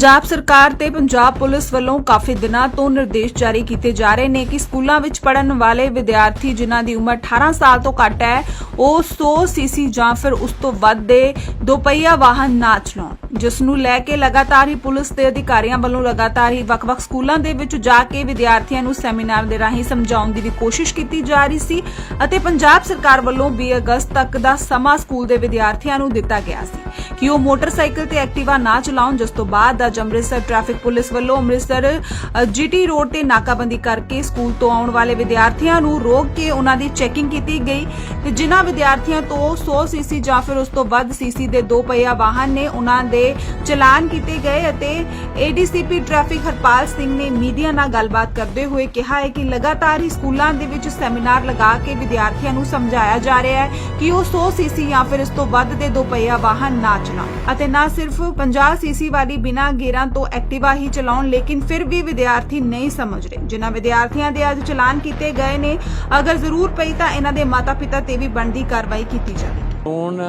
ਪੰਜਾਬ ਸਰਕਾਰ ਤੇ ਪੰਜਾਬ ਪੁਲਿਸ ਵੱਲੋਂ ਕਾਫੀ ਦਿਨਾਂ ਤੋਂ ਨਿਰਦੇਸ਼ ਜਾਰੀ ਕੀਤੇ ਜਾ ਰਹੇ ਨੇ ਕਿ ਸਕੂਲਾਂ ਵਿੱਚ ਪੜਨ ਵਾਲੇ ਵਿਦਿਆਰਥੀ ਜਿਨ੍ਹਾਂ ਦੀ ਉਮਰ 18 ਸਾਲ ਤੋਂ ਘੱਟ ਹੈ, ਉਹ 100 ਸੀਸੀ ਜਾਂ ਫਿਰ ਉਸ ਤੋਂ ਵੱਧ ਦੇ ਦੋਪਹੀਆ ਵਾਹਨ ਨਾ ਚਲਾਉਣ। ਜਿਸ ਨੂੰ ਲੈ ਕੇ ਲਗਾਤਾਰ ਹੀ ਪੁਲਿਸ ਦੇ ਅਧਿਕਾਰੀਆਂ ਵੱਲੋਂ ਲਗਾਤਾਰ ਹੀ ਵੱਖ-ਵੱਖ ਸਕੂਲਾਂ ਦੇ ਵਿੱਚ ਜਾ ਕੇ ਵਿਦਿਆਰਥੀਆਂ ਨੂੰ ਸੈਮੀਨਾਰ ਦੇ ਰਾਹੀਂ ਸਮਝਾਉਣ ਦੀ ਵੀ ਕੋਸ਼ਿਸ਼ ਕੀਤੀ ਜਾ ਰਹੀ ਸੀ ਅਤੇ ਪੰਜਾਬ ਸਰਕਾਰ ਵੱਲੋਂ 20 ਅਗਸਤ ਤੱਕ ਦਾ ਸਮਾਂ ਸਕੂਲ ਦੇ ਵਿਦਿਆਰਥੀਆਂ ਨੂੰ ਦਿੱਤਾ ਗਿਆ ਸੀ ਕਿ ਉਹ ਮੋਟਰਸਾਈਕਲ ਤੇ ਐਕਟਿਵਾ ਨਾ ਚਲਾਉਣ, ਜਿਸ ਤੋਂ ਬਾਅਦ ਅੱਜ ਅੰਮ੍ਰਿਤਸਰ ਟ੍ਰੈਫਿਕ ਪੁਲਿਸ ਵੱਲੋਂ ਅੰਮ੍ਰਿਤਸਰ ਜੀਟੀ ਰੋਡ ਤੇ ਨਾਕਾਬੰਦੀ ਕਰਕੇ ਸਕੂਲ ਤੋਂ ਆਉਣ ਵਾਲੇ ਵਿਦਿਆਰਥੀਆਂ ਨੂੰ ਰੋਕ ਕੇ ਉਹਨਾਂ ਦੀ ਚੈਕਿੰਗ ਕੀਤੀ ਗਈ ਤੇ ਜਿਨ੍ਹਾਂ ਵਿਦਿਆਰਥੀਆਂ ਤੋਂ 100 ਸੀਸੀ ਜਾਂ ਫਿਰ ਉਸ ਤੋਂ ਵੱਧ ਸੀਸੀ ਦੇ ਦੋ ਪਹੀਆ ਵਾਹਨ ਨੇ ਉਹਨਾਂ ਦੇ ਚਲਾਨ ਕੀਤੇ ਗਏ ਅਤੇ ਏਡੀਸੀਪੀ ਟ੍ਰੈਫਿਕ ਹਰਪਾਲ ਸਿੰਘ ਨੇ ਮੀਡੀਆ ਨਾਲ ਗੱਲਬਾਤ ਕਰਦੇ ਹੋਏ ਕਿਹਾ ਹੈ ਕਿ ਲਗਾਤਾਰ ਹੀ ਸਕੂਲਾਂ ਦੇ ਵਿੱਚ ਸੈਮੀਨਾਰ ਲਗਾ ਕੇ ਵਿਦਿਆਰਥੀਆਂ ਨੂੰ ਸਮਝਾਇਆ ਜਾ ਰਿਹਾ ਹੈ ਕਿ ਉਹ 100 ਸੀਸੀ ਜਾਂ ਫਿਰ ਇਸ ਤੋਂ ਵੱਧ ਦੇ ਦੋ ਪਹੀਆ ਵਾਹਨ ਨਾ ਚਲਾਉਣ ਅਤੇ ਨਾ ਸਿਰਫ 50 ਸੀਸੀ ਵਾਲੀ ਬਿਨਾਂ ਗੇਅਰਾਂ ਤੋਂ ਐਕਟਿਵਾ ਹੀ ਚਲਾਉਣ, ਲੇਕਿਨ ਫਿਰ ਵੀ ਵਿਦਿਆਰਥੀ ਨਹੀਂ ਸਮਝ ਰਹੇ। ਜਿਨ੍ਹਾਂ ਵਿਦਿਆਰਥੀਆਂ ਦੇ ਅੱਜ ਚਲਾਨ ਕੀਤੇ ਗਏ ਨੇ, ਅਗਰ ਜ਼ਰੂਰ ਪਈ ਤਾਂ ਇਹਨਾਂ ਦੇ ਮਾਤਾ-ਪਿਤਾ ਤੇ ਵੀ ਬਣਦੀ ਕਾਰਵਾਈ ਕੀਤੀ ਜਾਵੇ ਹੁਣ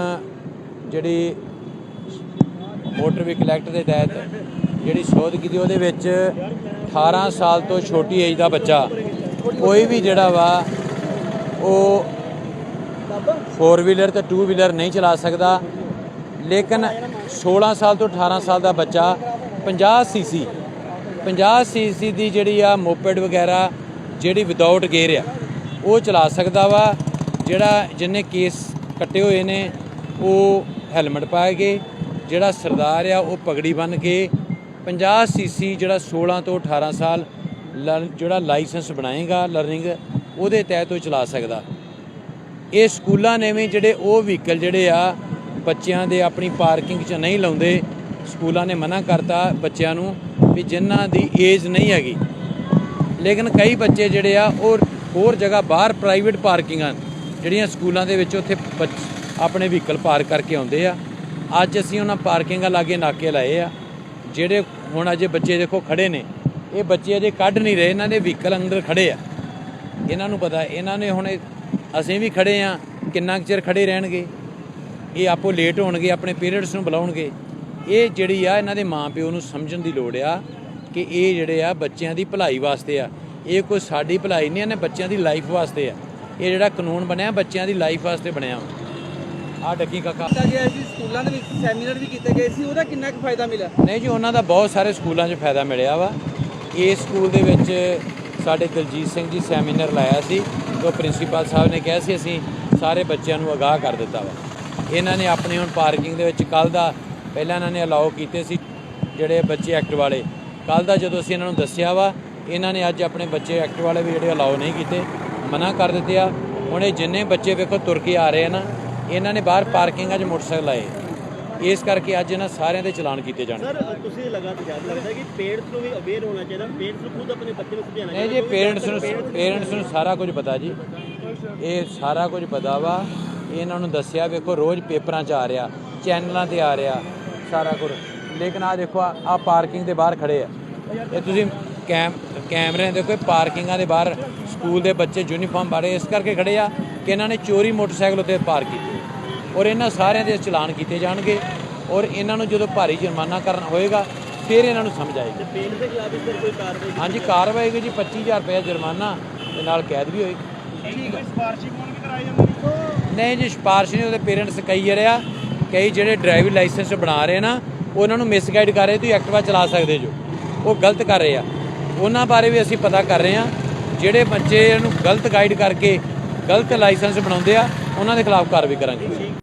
ਜਿਹੜੀ ਮੋਟਰ ਵਹੀਕਲ ਐਕਟ ਦੇ ਤਹਿਤ ਜਿਹੜੀ ਸੋਧ ਕੀਤੀ ਉਹਦੇ ਵਿੱਚ 18 ਸਾਲ ਤੋਂ ਛੋਟੀ ਏਜ ਦਾ ਬੱਚਾ, ਕੋਈ ਵੀ ਜਿਹੜਾ ਵਾ, ਉਹ ਫੋਰ ਵੀਲਰ ਤੇ ਟੂ ਵੀਲਰ ਨਹੀਂ ਚਲਾ ਸਕਦਾ। ਲੇਕਿਨ 16 ਸਾਲ ਤੋਂ 18 ਸਾਲ ਦਾ ਬੱਚਾ 50 ਸੀਸੀ 50 ਸੀਸੀ ਦੀ ਜਿਹੜੀ ਆ ਮੋਪੈਡ ਵਗੈਰਾ ਜਿਹੜੀ ਵਿਦਆਊਟ ਗੇਅਰ ਆ, ਉਹ ਚਲਾ ਸਕਦਾ ਵਾ, ਜਿਹੜਾ ਜਿੰਨੇ ਕੇਸ ਕੱਟੇ ਹੋਏ ਨੇ, ਉਹ ਹੈਲਮਟ ਪਾ ਕੇ ਜਿਹੜਾ ਸਰਦਾਰ ਆ, ਉਹ ਪਗੜੀ ਬੰਨ ਕੇ 50 ਸੀਸੀ ਜਿਹੜਾ 16 ਤੋਂ 18 ਸਾਲ ਲਰਨ- ਜਿਹੜਾ ਲਾਇਸੈਂਸ ਬਣਾਏਗਾ ਲਰਨਿੰਗ ਉਹਦੇ ਤਹਿਤ ਉਹ ਚਲਾ ਸਕਦਾ। ਇਹ ਸਕੂਲਾਂ ਨੇ ਵੀ ਜਿਹੜੇ ਉਹ ਵਹੀਕਲ ਜਿਹੜੇ ਆ, ਬੱਚਿਆਂ ਦੇ ਆਪਣੀ ਪਾਰਕਿੰਗ 'ਚ ਨਹੀਂ ਲਾਉਂਦੇ ਸਕੂਲਾਂ ਨੇ ਮਨਾ ਕਰਤਾ ਬੱਚਿਆਂ ਨੂੰ ਵੀ ਜਿਨ੍ਹਾਂ ਦੀ ਏਜ ਨਹੀਂ ਹੈਗੀ। ਲੇਕਿਨ ਕਈ ਬੱਚੇ ਜਿਹੜੇ ਆ, ਉਹ ਹੋਰ ਜਗ੍ਹਾ ਬਾਹਰ ਪ੍ਰਾਈਵੇਟ ਪਾਰਕਿੰਗਾਂ ਜਿਹੜੀਆਂ ਸਕੂਲਾਂ ਦੇ ਵਿੱਚ ਉੱਥੇ ਬੱਚ- ਆਪਣੇ ਵਹੀਕਲ ਪਾਰਕ ਕਰਕੇ ਆਉਂਦੇ ਆ। ਅੱਜ ਅਸੀਂ ਉਹਨਾਂ ਪਾਰਕਿੰਗਾਂ ਲਾਗੇ ਨਾਕੇ ਲਾਏ ਆ, ਜਿਹੜੇ ਹੁਣ ਅਜੇ ਬੱਚੇ ਦੇਖੋ ਖੜੇ ਨੇ। ਇਹ ਬੱਚੇ ਅਜੇ ਕੱਢ ਨਹੀਂ ਰਹੇ, ਇਹਨਾਂ ਦੇ ਵਹੀਕਲ ਅੰਦਰ ਖੜੇ ਆ। ਇਹਨਾਂ ਨੂੰ ਪਤਾ, ਇਹਨਾਂ ਨੇ ਹੁਣ ਅਸੀਂ ਵੀ ਖੜੇ ਆ, ਕਿੰਨਾ ਕੁ ਚਿਰ ਖੜੇ ਰਹਿਣਗੇ? ਇਹ ਆਪੋ ਲੇਟ ਹੋਣਗੇ, ਆਪਣੇ ਪੇਰੈਂਟਸ ਨੂੰ ਬੁਲਾਉਣਗੇ। ਇਹ ਜਿਹੜੀ ਆ ਇਹਨਾਂ ਦੇ ਮਾਪਿਓ ਨੂੰ ਸਮਝਣ ਦੀ ਲੋੜ ਆ ਕਿ ਇਹ ਜਿਹੜੇ ਆ ਬੱਚਿਆਂ ਦੀ ਭਲਾਈ ਵਾਸਤੇ ਆ। ਇਹ ਕੋਈ ਸਾਡੀ ਭਲਾਈ ਨਹੀਂ ਇਹਨੇ ਬੱਚਿਆਂ ਦੀ ਲਾਈਫ ਵਾਸਤੇ ਆ। ਇਹ ਜਿਹੜਾ ਕਾਨੂੰਨ ਬਣਿਆ ਬੱਚਿਆਂ ਦੀ ਲਾਈਫ ਵਾਸਤੇ ਬਣਿਆ ਆ ਡੱਗੀ ਕਾਕਾ। ਕੀਤਾ ਗਿਆ ਸੀ ਸਕੂਲਾਂ ਦੇ ਵਿੱਚ ਸੈਮੀਨਾਰ ਵੀ ਕੀਤੇ ਗਏ ਸੀ ਉਹਦਾ ਕਿੰਨਾ ਕੁ ਫਾਇਦਾ ਮਿਲਿਆ? ਨਹੀਂ ਜੀ ਉਹਨਾਂ ਦਾ ਬਹੁਤ ਸਾਰੇ ਸਕੂਲਾਂ 'ਚ ਫਾਇਦਾ ਮਿਲਿਆ ਵਾ। ਇਸ ਸਕੂਲ ਦੇ ਵਿੱਚ ਸਾਡੇ ਦਲਜੀਤ ਸਿੰਘ ਜੀ ਸੈਮੀਨਾਰ ਲਾਇਆ ਸੀ ਉਹ ਪ੍ਰਿੰਸੀਪਲ ਸਾਹਿਬ ਨੇ ਕਿਹਾ ਸੀ ਅਸੀਂ ਸਾਰੇ ਬੱਚਿਆਂ ਨੂੰ ਅਗਾਹ ਕਰ ਦਿੱਤਾ ਵਾ। ਇਹਨਾਂ ਨੇ ਆਪਣੀ ਹੁਣ ਪਾਰਕਿੰਗ ਦੇ ਵਿੱਚ ਕੱਲ ਦਾ ਪਹਿਲਾਂ ਇਹਨਾਂ ਨੇ ਅਲਾਉ ਕੀਤੇ ਸੀ ਜਿਹੜੇ ਬੱਚੇ ਐਕਟ ਵਾਲੇ। ਕੱਲ ਦਾ ਜਦੋਂ ਅਸੀਂ ਇਹਨਾਂ ਨੂੰ ਦੱਸਿਆ ਵਾ ਇਹਨਾਂ ਨੇ ਅੱਜ ਆਪਣੇ ਬੱਚੇ ਐਕਟ ਵਾਲੇ ਵੀ ਜਿਹੜੇ ਅਲਾਉ ਨਹੀਂ ਕੀਤੇ ਮਨਾ ਕਰ ਦਿੱਤੇ ਆ। ਹੁਣ ਇਹ ਜਿੰਨੇ ਬੱਚੇ ਵੇਖੋ ਤੁਰ ਕੇ ਆ ਰਹੇ ਆ ਨਾ ਇਹਨਾਂ ਨੇ ਬਾਹਰ ਪਾਰਕਿੰਗਾਂ 'ਚ ਮੋਟਰਸਾਈਕਲ ਲਾਏ। ਇਸ ਕਰਕੇ ਅੱਜ ਇਹਨਾਂ ਸਾਰਿਆਂ ਦੇ ਚਲਾਨ ਕੀਤੇ ਜਾਣਗੇ ਸਰ ਤੁਸੀਂ ਲਗਾਤਾਰ ਲੱਗਦਾ ਕਿ ਪੇਰੈਂਟਸ ਨੂੰ ਵੀ ਅਵੇਅਰ ਹੋਣਾ ਚਾਹੀਦਾ ਪੇਰੈਂਟਸ ਨੂੰ ਖੁਦ ਆਪਣੇ ਬੱਚੇ ਨੂੰ ਸਮਝਾਉਣਾ ਨਹੀਂ ਜੀ ਪੇਰੈਂਟਸ ਨੂੰ ਪੇਰੈਂਟਸ ਨੂੰ ਸਾਰਾ ਕੁਝ ਪਤਾ ਜੀ। ਇਹ ਸਾਰਾ ਕੁਝ ਪਤਾ ਵਾ। ਇਹਨਾਂ ਨੂੰ ਦੱਸਿਆ ਵੇਖੋ ਰੋਜ਼ ਪੇਪਰਾਂ 'ਚ ਆ ਰਿਹਾ ਚੈਨਲਾਂ ਤੇ ਆ ਰਿਹਾ। ਸਾਰਾ ਕੁਝ ਲੇਕਿਨ ਆ ਦੇਖੋ ਆ ਪਾਰਕਿੰਗ ਦੇ ਬਾਹਰ ਖੜੇ ਆ। ਇਹ ਤੁਸੀਂ ਕੈਮ ਕੈਮਰੇ ਦੇਖੋ ਪਾਰਕਿੰਗਾਂ ਦੇ ਬਾਹਰ ਸਕੂਲ ਦੇ ਬੱਚੇ ਯੂਨੀਫਾਰਮ ਬਾਰੇ ਇਸ ਕਰਕੇ ਖੜੇ ਆ ਕਿ ਇਹਨਾਂ ਨੇ ਚੋਰੀ ਮੋਟਰਸਾਈਕਲ ਉੱਤੇ ਪਾਰਕ ਕੀਤੇ। ਔਰ ਇਹਨਾਂ ਸਾਰਿਆਂ ਦੇ ਚਲਾਨ ਕੀਤੇ ਜਾਣਗੇ ਔਰ ਇਹਨਾਂ ਨੂੰ ਜਦੋਂ ਭਾਰੀ ਜੁਰਮਾਨਾ ਕਰਨਾ ਹੋਏਗਾ ਫਿਰ ਇਹਨਾਂ ਨੂੰ ਸਮਝ ਆਏਗੀ ਪੇਰੈਂਟਸ ਦੇ ਖਿਲਾਫ ਇਸ ਕੋਈ ਕਾਰਵਾਈ ਹਾਂਜੀ ਕਾਰਵਾਈ ਹੋਏਗੀ ਜੀ 25000 ਰੁਪਏ ਜੁਰਮਾਨਾ ਤੇ ਨਾਲ ਕੈਦ ਵੀ ਹੋਏਗੀ। ਨਹੀਂ ਜੀ ਸਿਫਾਰਿਸ਼ ਨਹੀਂ ਉਹਦੇ ਪੇਰੈਂਟਸ ਕਈ ਆ। ਕਈ ਜਿਹੜੇ ਡਰਾਈਵਿੰਗ ਲਾਇਸੈਂਸ ਬਣਾ ਰਹੇ ਨਾ, ਉਹਨਾਂ ਨੂੰ ਮਿਸਗਾਈਡ ਕਰ ਰਹੇ, ਤੁਸੀਂ ਐਕਟਿਵਾ ਚਲਾ ਸਕਦੇ ਜੋ। ਉਹ ਗਲਤ ਕਰ ਰਹੇ ਆ। ਉਹਨਾਂ ਬਾਰੇ ਵੀ ਅਸੀਂ ਪਤਾ ਕਰ ਰਹੇ ਆ। ਜਿਹੜੇ ਬੱਚੇ ਨੂੰ ਗਲਤ ਗਾਈਡ ਕਰਕੇ ਗਲਤ ਲਾਇਸੈਂਸ ਬਣਾਉਂਦੇ ਆ, ਉਹਨਾਂ ਦੇ ਖਿਲਾਫ ਕਾਰਵਾਈ ਕਰਾਂਗੇ।